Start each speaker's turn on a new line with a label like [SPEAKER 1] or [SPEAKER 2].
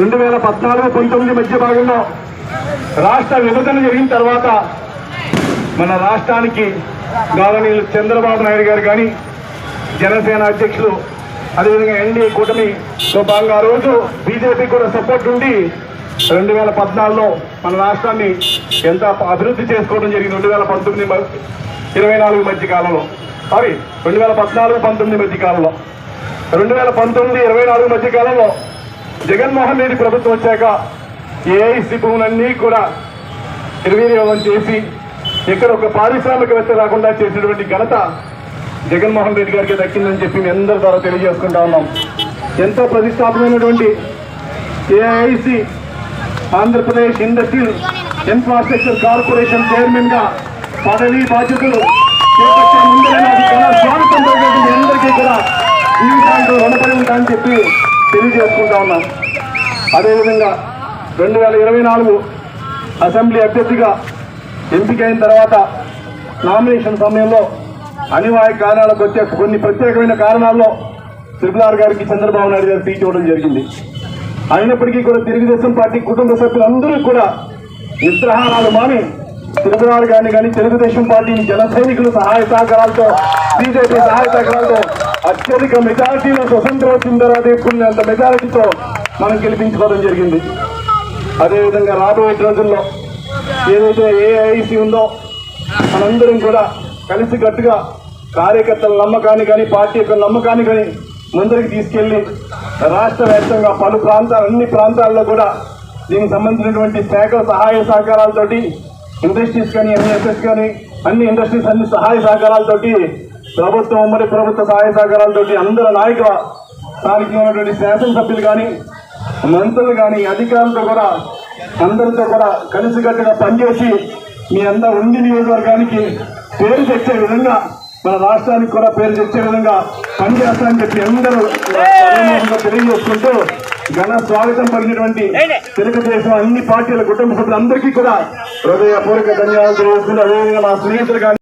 [SPEAKER 1] రెండు వేల పద్నాలుగు పంతొమ్మిది మధ్య భాగంలో రాష్ట్ర విభజన జరిగిన తర్వాత మన రాష్ట్రానికి గవర్నీయులు చంద్రబాబు నాయుడు గారు కానీ జనసేన అధ్యక్షులు అదేవిధంగా ఎన్డీఏ కూటమితో భాగంగా ఆ రోజు బీజేపీ కూడా సపోర్ట్ ఉండి రెండు వేల పద్నాలుగులో మన రాష్ట్రాన్ని ఎంత అభివృద్ధి చేసుకోవడం జరిగింది రెండు వేల పంతొమ్మిది ఇరవై నాలుగు మధ్య కాలంలో. సారీ రెండు వేల పద్నాలుగు పంతొమ్మిది మధ్య కాలంలో. రెండు వేల పంతొమ్మిది ఇరవై నాలుగు మధ్య కాలంలో జగన్మోహన్ రెడ్డి ప్రభుత్వం వచ్చాక ఏఐసి భూములన్నీ కూడా నిర్వినియోగం చేసి ఇక్కడ ఒక పారిశ్రామికవేత్త రాకుండా చేసినటువంటి ఘనత జగన్మోహన్ రెడ్డి గారికి దక్కిందని చెప్పి మీ అందరి ద్వారా తెలియజేసుకుంటా ఉన్నాం. ఎంతో ప్రతిష్టాపనమైనటువంటి AIC Andhra Pradesh industrial infrastructure corporation చైర్మన్గా పదవి బాధ్యతలు చేపట్టే ముందరే నాకు చాలా స్వాగతం అందరికీ కూడా జీవితాంతం రుణపడి చెప్పి తెలియజేసుకుంటా ఉన్నాం. అదేవిధంగా రెండు వేల ఇరవై నాలుగు అసెంబ్లీ అభ్యర్థిగా ఎంపికైన తర్వాత నామినేషన్ సమయంలో అనివార్య కారణాలకు వచ్చే కొన్ని ప్రత్యేకమైన కారణాల్లో త్రిపులార్ గారికి చంద్రబాబు నాయుడు గారు సీట్ ఇవ్వడం జరిగింది. అయినప్పటికీ కూడా తెలుగుదేశం పార్టీ కుటుంబ సభ్యులందరూ కూడా నిద్రహారాలు మాని త్రిపుల్ గారిని కానీ తెలుగుదేశం పార్టీ జన సైనికులు సహాయ సహకారాలతో బీజేపీ సహాయ సహకారాలతో అత్యధిక మెజారిటీలో స్వతంత్రం స్వతంత్ర చిందరాదేవుకునే అంత మెజారిటీతో మనం గెలిపించుకోవడం జరిగింది. అదేవిధంగా రాబోయే రోజుల్లో ఏదైతే ఏఐసి ఉందో మనందరం కూడా కలిసికట్టుగా కార్యకర్తల నమ్మకాన్ని కానీ పార్టీ యొక్క నమ్మకాన్ని కానీ ముందరికి తీసుకెళ్ళి రాష్ట్ర వ్యాప్తంగా పలు ప్రాంతాలు అన్ని ప్రాంతాల్లో కూడా దీనికి సంబంధించినటువంటి శాఖ సహాయ సహకారాలతోటి ఇండస్ట్రీస్ కానీ ఎంఎస్ఎస్ కానీ అన్ని ఇండస్ట్రీస్ అన్ని సహాయ సహకారాలతోటి ప్రభుత్వం ఉమ్మడి ప్రభుత్వ సహాయ సహకారాలతో అందరు నాయకుల స్థానికంగా ఉన్నటువంటి శాసనసభ్యులు కానీ మంత్రులు కానీ అధికారులతో కూడా అందరితో కూడా కలిసికట్టుగా పనిచేసి మీ అందరు ఉండి నియోజకవర్గానికి పేరు తెచ్చే విధంగా మన రాష్ట్రానికి కూడా పేరు తెచ్చే విధంగా పనిచేస్తారని చెప్పి అందరూ తెలియజేసుకుంటూ ఘన స్వాగతం పలికినటువంటి తెలుగుదేశం అన్ని పార్టీల కుటుంబ సభ్యులందరికీ కూడా హృదయపూర్వక ధన్యవాదాలు తెలియజేసుకుంటూ అదేవిధంగా మా స్నేహితులు కానీ